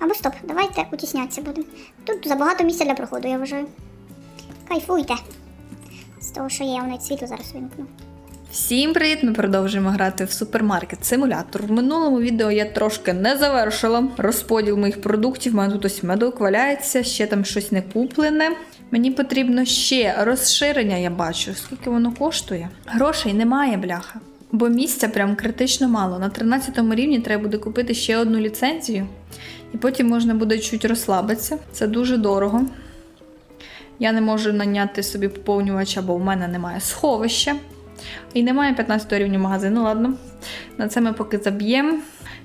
Або стоп, давайте утіснятися будемо. Тут забагато місця для проходу, я вважаю. Кайфуйте. З того, що є, я навіть світло зараз вимкну. Всім привіт! Ми продовжуємо грати в супермаркет симулятор. В минулому відео я трошки не завершила розподіл моїх продуктів. У мене тут ось медок валяється, ще там щось не куплене. Мені потрібно ще розширення, я бачу, скільки воно коштує. Грошей немає, бляха. Бо місця прям критично мало. На 13 рівні треба буде купити ще одну ліцензію, і потім можна буде чуть розслабитися. Це дуже дорого. Я не можу наняти собі поповнювача, бо в мене немає сховища. І немає 15 рівня магазину, ладно. На це ми поки заб'ємо.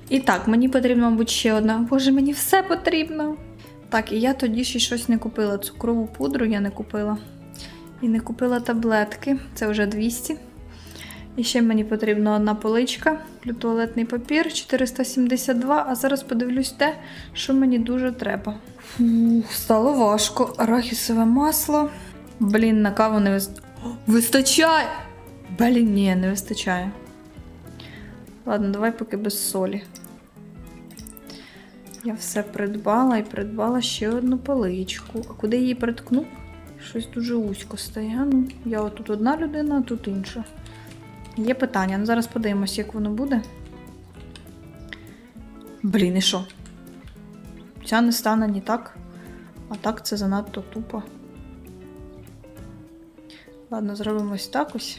І так, мені потрібно, мабуть, ще одна. Боже, мені все потрібно. Так, і я тоді ще щось не купила. Цукрову пудру я не купила. І не купила таблетки. Це вже 200. І ще мені потрібна одна поличка, туалетний папір 472. А зараз подивлюсь те, що мені дуже треба. Фух, стало важко. Арахісове масло. Блін, на каву не вист... О, вистачає! Блін, ні, не вистачає. Ладно, давай поки без солі. Я все придбала і придбала ще одну поличку. А куди її приткну? Щось дуже вузько стає. Ну, я отут одна людина, а тут інша. Є питання. Ну зараз подивимось, як воно буде. Блін, і що? Ця не стане ні так. А так це занадто тупо. Ладно, зробимо ось так ось.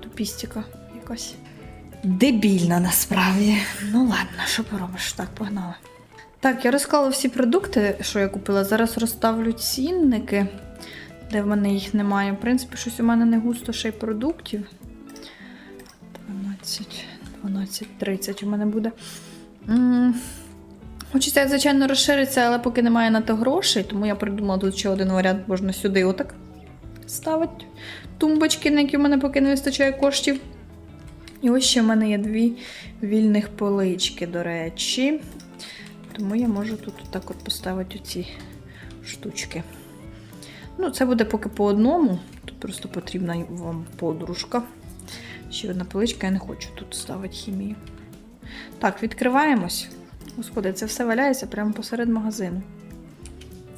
Тупістіка якась. Дебільна насправді. Ну ладно, що поробиш? Так, погнали. Так, я розклала всі продукти, що я купила. Зараз розставлю цінники, де в мене їх немає. В принципі, щось у мене не густо ще й продуктів. 12, 12, 30 у мене буде. Хочеться, звичайно, розширитися, але поки немає на то грошей, тому я придумала тут ще один варіант, можна сюди отак ставити тумбочки, на які в мене поки не вистачає коштів. І ось ще в мене є дві вільних полички, до речі. Тому я можу тут так от поставити ці штучки. Ну, це буде поки по одному. Тут просто потрібна вам подружка. Ще одна поличка, я не хочу тут ставити хімію. Так, відкриваємось. Господи, це все валяється прямо посеред магазину.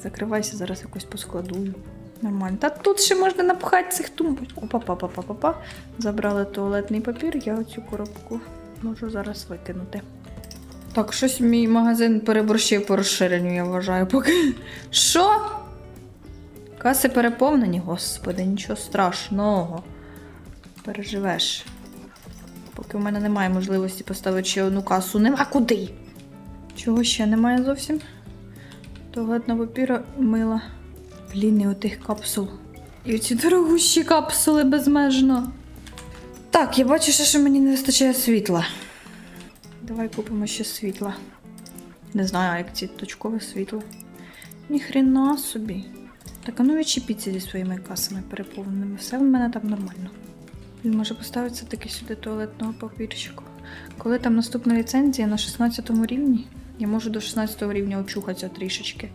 Закривайся, зараз якось поскладую. Нормально. Та тут ще можна напхати цих тумбочок. опа па па па па па Забрали туалетний папір, я оцю коробку можу зараз викинути. Так, щось мій магазин переборщив по розширенню, я вважаю, поки. Що? Каси переповнені, господи, нічого страшного. Переживеш. Поки в мене немає можливості поставити ще одну касу, нема куди. Чого ще немає зовсім? Туалетного папіра мила. Блін, і отих капсул. І оці дорогущі капсули безмежно. Так, я бачу, що мені не вистачає світла. Давай купимо ще світла. Не знаю, як ці точкове світло. Ніхрена собі. Так, а ну відчепіться зі своїми касами переповненими. Все в мене там нормально. Він може поставитися таки сюди туалетного папірчику. Коли там наступна ліцензія на 16 рівні, я можу до 16 рівня очухатися трішечки.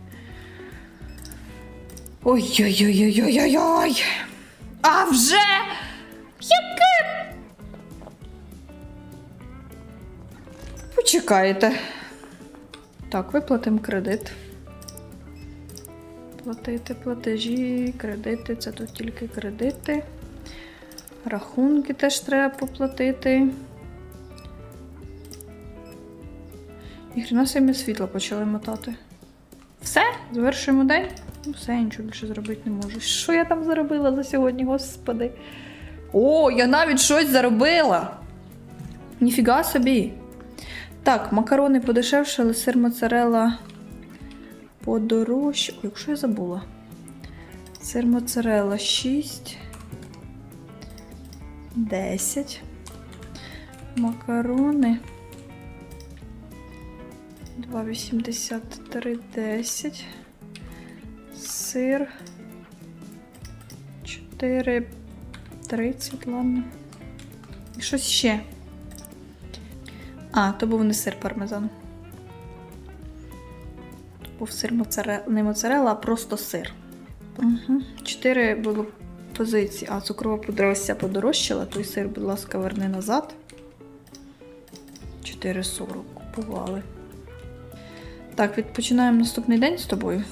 Ой-ой-ой-ой-ой-ой! А вже! Яке? Почекайте. Так, виплатимо кредит. Платити платежі, кредити, це тут тільки кредити. Рахунки теж треба поплатити. Ніхрена собі світло почали мотати. Все, завершуємо день. Ну, все, я нічого більше зробити не можу. Що я там заробила за сьогодні, господи? О, я навіть щось заробила. Ніфіга собі. Так, макарони подешевшали, сир моцарелла подорожче. Ой, якщо я забула. Сир моцарелла 6. 10. Макарони. 2,83, 10. Сир. 4, 30, ладно. І щось ще. А, то був не сир пармезан. Був сир моцарелла, не моцарелла, а просто сир. Угу. Чотири було позиції. А, цукрова пудра ось ця подорожчала, той сир, будь ласка, верни назад. 4,40 купували. Так, відпочинаємо наступний день з тобою.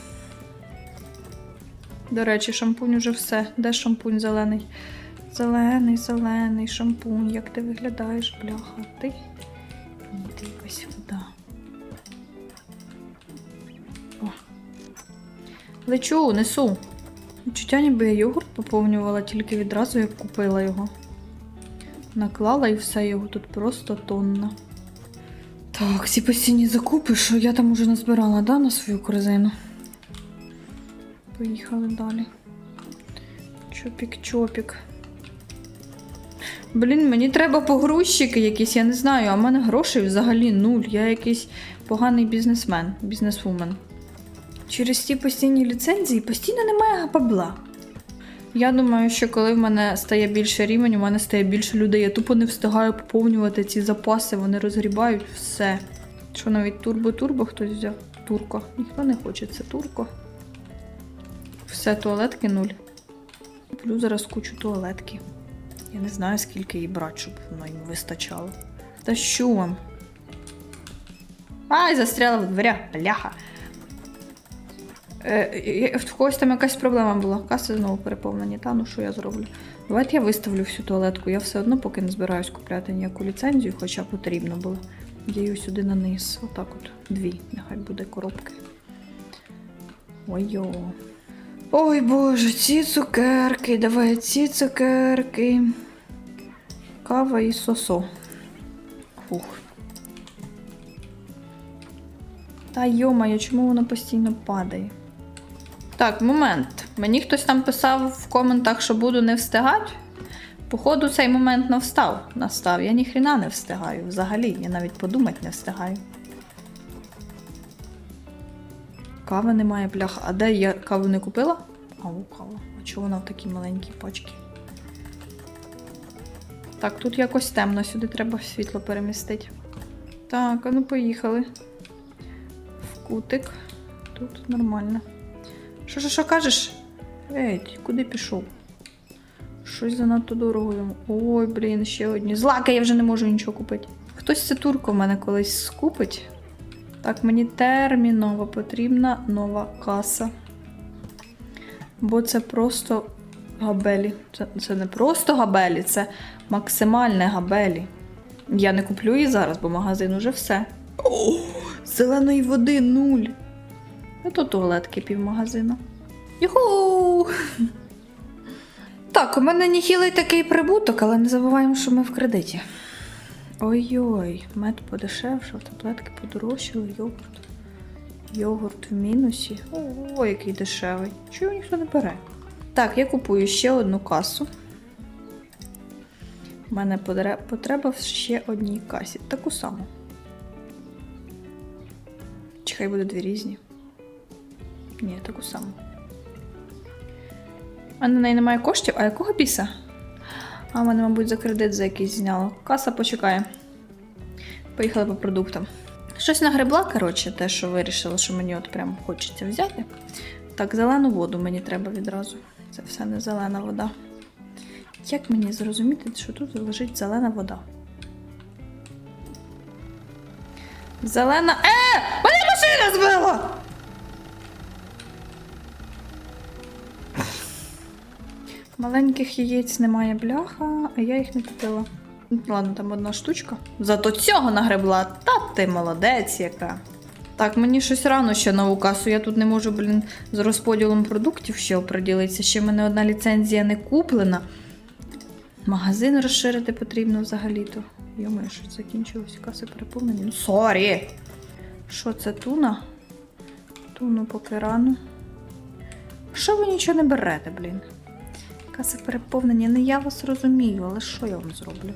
До речі, шампунь уже все. Де шампунь зелений? Зелений, зелений шампунь. Як ти виглядаєш, бляха? Ти? Ні, ти вода. Лечу, несу. Відчуття, ніби я йогурт поповнювала тільки відразу, як купила його. Наклала і все, його тут просто тонна. Так, ці постійні закупи, що я там уже назбирала, да, на свою корзину. Поїхали далі. Чопік-чопік. Блін, мені треба погрузчики якісь, я не знаю, а в мене грошей взагалі нуль. Я якийсь поганий бізнесмен, бізнесвумен. Через ті постійні ліцензії постійно немає бабла. Я думаю, що коли в мене стає більше рівень, у мене стає більше людей. Я тупо не встигаю поповнювати ці запаси, вони розгрібають все. Що навіть турбо-турбо хтось взяв? Турко. Ніхто не хоче, це турко. Все, туалетки нуль. Куплю зараз кучу туалетки. Я не знаю, скільки їй брати, щоб воно їм вистачало. Та що вам? Ай, застряла в дверях, бляха. Е, в когось там якась проблема була. Каси знову переповнені. Та ну що я зроблю? Давайте я виставлю всю туалетку. Я все одно поки не збираюсь купляти ніяку ліцензію, хоча потрібно було. Її сюди на низ. Отак от. Дві. Нехай буде коробки. Ой-йо. Ой боже, ці цукерки, давай ці цукерки. Кава і сосо. Фух. Та йомаю, чому воно постійно падає? Так, момент. Мені хтось там писав в коментах, що буду не встигати. Походу, цей момент настав. настав. Я ніхрена не встигаю. Взагалі, я навіть подумати не встигаю. Кави немає, бляха. А де я каву не купила? А, у кава. А чого вона в такій маленькій пачці? Так, тут якось темно, сюди треба світло перемістити. Так, а ну поїхали. В кутик. Тут нормально. Що, що, що кажеш? Ей, куди пішов? Щось занадто дорого йому. Ой, блін, ще одні. Злаки, я вже не можу нічого купити. Хтось це турку в мене колись скупить. Так, мені терміново потрібна нова каса. Бо це просто габелі. Це, це не просто габелі, це максимальне габелі. Я не куплю її зараз, бо магазин уже все. О, зеленої води нуль. А то туалетки півмагазина. Юху! Так, у мене ніхілий такий прибуток, але не забуваємо, що ми в кредиті. Ой-ой, мед подешевшав, таблетки подорожчали, йогурт. Йогурт в мінусі. О, який дешевий. Чого ніхто не бере? Так, я купую ще одну касу. У мене потреба в ще одній касі. Таку саму. Чи хай буде дві різні? Ні, таку саму. А на неї немає коштів, а якого біса? А в мене, мабуть, за кредит за якийсь зняло. Каса почекає. Поїхали по продуктам. Щось нагребла, коротше, те, що вирішила, що мені от прям хочеться взяти. Так, зелену воду мені треба відразу. Це все не зелена вода. Як мені зрозуміти, що тут лежить зелена вода? Зелена. Е! Маленьких яєць немає бляха, а я їх не купила. Ладно, там одна штучка. Зато цього нагребла. Та ти молодець яка. Так, мені щось рано ще нову касу. Я тут не можу, блін, з розподілом продуктів ще оприділитися. Ще в мене одна ліцензія не куплена. Магазин розширити потрібно взагалі-то. Йоми, що закінчилось, каси переповнені. Ну, сорі! Що це туна? Туну поки рано. Що ви нічого не берете, блін? Каси переповнені. Не я вас розумію, але що я вам зроблю?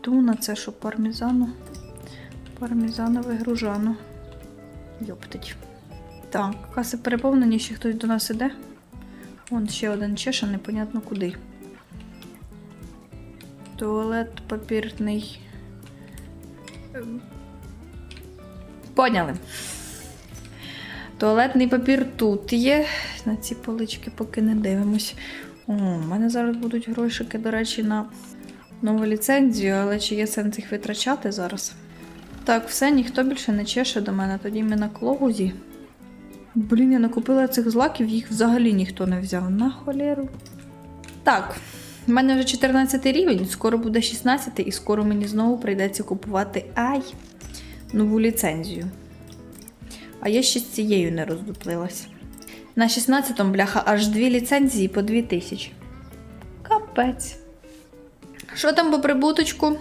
Туна, це що пармізану? Пармізанове гружано. Йоптить. Так, каси переповнені, ще хтось до нас іде. Вон ще один чеша, непонятно куди. Туалет папірний. Поняли. Туалетний папір тут є. На ці полички поки не дивимось. У мене зараз будуть грошики, до речі, на нову ліцензію, але чи є сенс їх витрачати зараз? Так, все, ніхто більше не чеше до мене. Тоді ми на клоузі. Блін, я накупила цих злаків, їх взагалі ніхто не взяв. На холєру. Так, в мене вже 14 рівень, скоро буде 16, і скоро мені знову прийдеться купувати ай нову ліцензію. А я ще з цією не роздуплилась. На 16-му, бляха, аж дві ліцензії по 2000. Капець. Що там по прибуточку?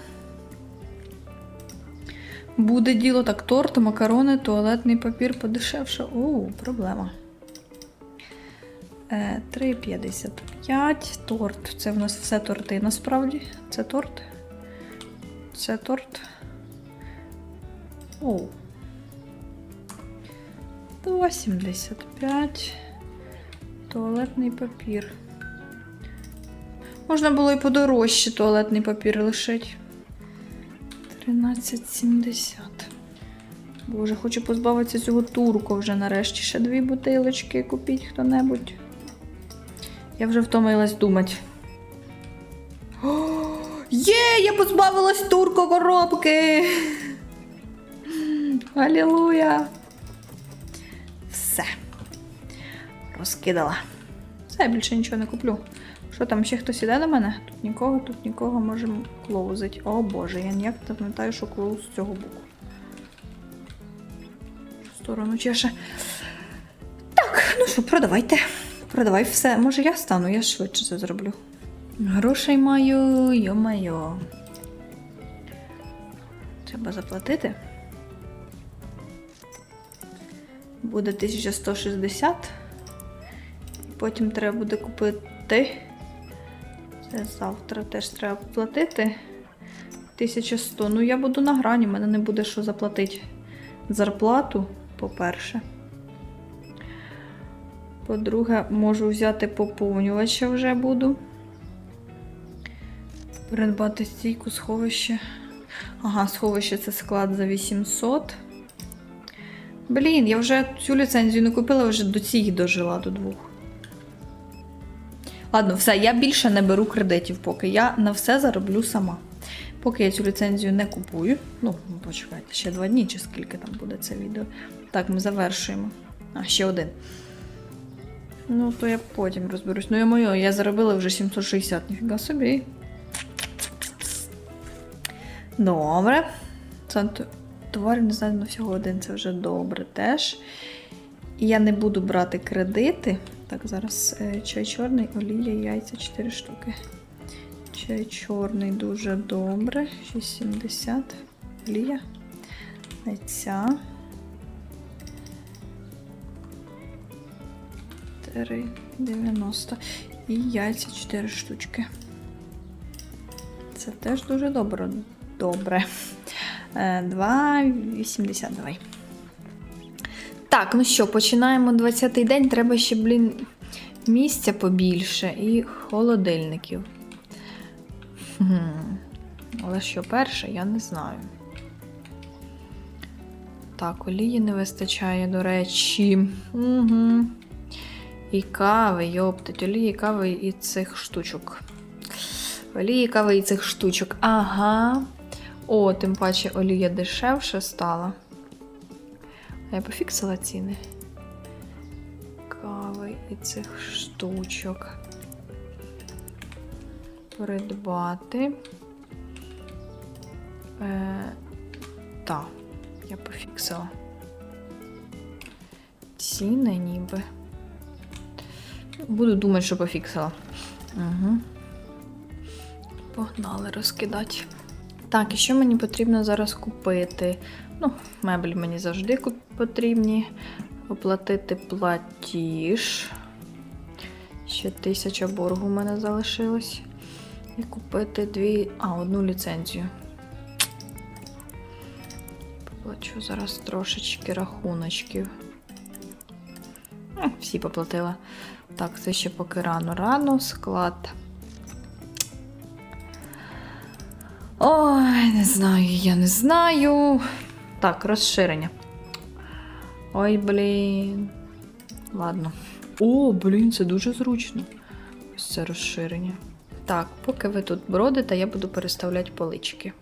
Буде діло так, торт, макарони, туалетний папір подешевше. О, проблема. Е, 3,55. Торт. Це в нас все торти насправді. Це торт. Це торт. О. 2,75. Туалетний папір. Можна було і подорожче туалетний папір лишити. 13,70. Боже, хочу позбавитися цього турку вже нарешті. Ще дві бутилочки купіть хто-небудь. Я вже втомилась думати. О, є, я позбавилась турко коробки. Алілуя. Розкидала. Все, я більше нічого не куплю. Що там, ще хтось іде до мене? Тут нікого, тут нікого можемо клоузить. О боже, я ніяк не пам'ятаю, що клоуз з цього боку. Сторону чеше. Так, ну що, продавайте. Продавай все. Може я стану, я швидше це зроблю. Грошей маю, йо-майо. Треба заплатити. Буде 1160. Потім треба буде купити. Це завтра теж треба платити. 1100. Ну, я буду на грані, в мене не буде що заплатити. Зарплату, по-перше. По-друге, можу взяти поповнювача вже буду. Придбати стійку сховище. Ага, сховище це склад за 800. Блін, я вже цю ліцензію не купила, вже до цієї дожила до двох. Ладно, все, я більше не беру кредитів, поки я на все зароблю сама. Поки я цю ліцензію не купую. Ну, почекайте, ще два дні, чи скільки там буде це відео. Так, ми завершуємо. А, ще один. Ну, то я потім розберусь. Ну, я моє, я заробила вже 760, ніфіга собі. Добре. Це т- не знаю, на всього один, це вже добре теж. І я не буду брати кредити. Так, зараз е, чай чорний, олія, яйця 4 штуки. Чай чорний дуже добре. 6,70. Олія. Яйця. 3,90. І яйця 4 штучки. Це теж дуже добре. Добре. Е, 2,80 давай. Так, ну що, починаємо 20-й день. Треба ще, блін, місця побільше і холодильників. Хм. Але що перше, я не знаю. Так, олії не вистачає, до речі. Угу. І кави, йоптать, олії, кави і цих штучок. Олії, кави і цих штучок. Ага. О, тим паче олія дешевше стала. А я пофіксила ціни. Кави і цих штучок. Придбати. Е, так, я пофіксила. Ціни ніби. Буду думати, що пофіксила. Угу. Погнали розкидати. Так, і що мені потрібно зараз купити? Ну, меблі мені завжди потрібні. Оплатити платіж. Ще тисяча боргу в мене залишилось. І купити дві. А, одну ліцензію. Поплачу зараз трошечки рахуночків. Всі поплатила. Так, це ще поки рано. Рано склад. Ой, не знаю, я не знаю. Так, розширення. Ой, блін. Ладно. О, блін, це дуже зручно. Ось це розширення. Так, поки ви тут бродите, я буду переставляти полички.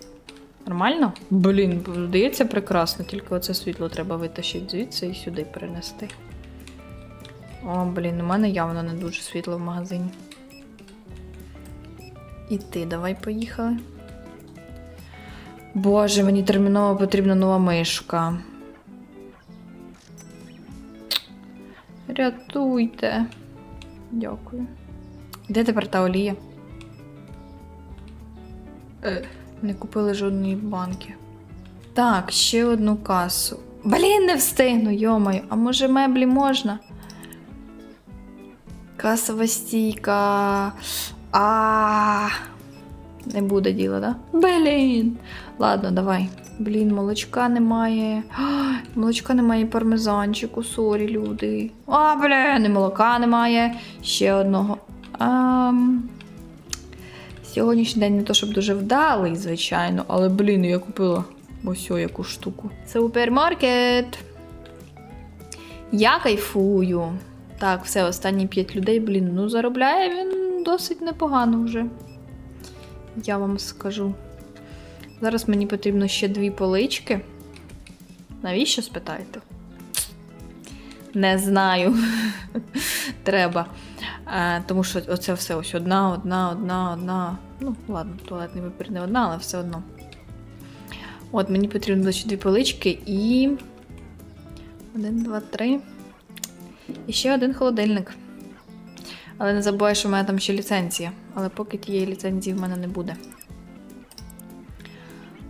Нормально? Блін, здається, прекрасно, тільки оце світло треба витащити звідси і сюди перенести. О, блін, у мене явно не дуже світло в магазині. І ти, давай поїхали. Боже, мені терміново потрібна нова мишка. Рятуйте. Дякую. Де тепер та олія? Е, не купили жодної банки. Так, ще одну касу. Блін, не встигну, йомаю. А може меблі можна? Касова стійка. А. Не буде діла, да? Блін. Ладно, давай. Блін, молочка немає. Ай, Молочка немає пармезанчику, сорі, люди. А, блін, і молока немає. Ще одного. Ам... Сьогоднішній день не то, щоб дуже вдалий, звичайно, але, блін, я купила ось яку штуку. Супермаркет. Я кайфую. Так, все, останні 5 людей, блін, ну заробляє він досить непогано вже. Я вам скажу. Зараз мені потрібно ще дві полички. Навіщо спитаєте? Не знаю. Треба. Е, тому що оце все ось одна, одна, одна, одна. Ну, ладно, туалетний папір не одна, але все одно. От, мені потрібно ще дві полички і. Один, два, три. І ще один холодильник. Але не забувай, що в мене там ще ліцензія. Але поки тієї ліцензії в мене не буде.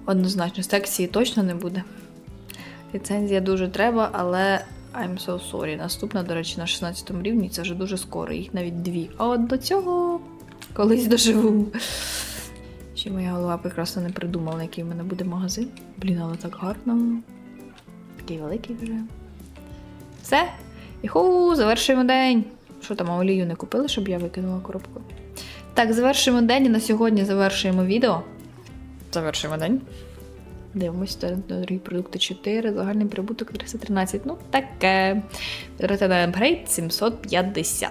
Однозначно, секції точно не буде. Ліцензія дуже треба, але I'm so sorry. Наступна, до речі, на 16 рівні це вже дуже скоро, їх навіть дві. А от до цього колись доживу. Ще моя голова прекрасно не придумала, який в мене буде магазин. Блін, але так гарно. Такий великий вже. Все. Іху, завершуємо день. Що там, а олію не купили, щоб я викинула коробку? Так, завершуємо день і на сьогодні завершуємо відео. Завершуємо день. Дивимось, дорогі продукти 4, загальний прибуток 313. Ну, таке. На апгрейд 750.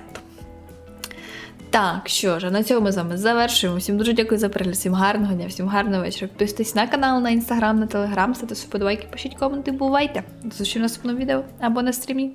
Так, що ж, на цьому ми з вами завершуємо. Всім дуже дякую за перегляд, всім гарного дня, всім гарного вечора. Підписуйтесь на канал, на інстаграм, на телеграм, ставте вподобайки, пишіть коменти, бувайте. Зустрічі в наступному відео або на стрімі.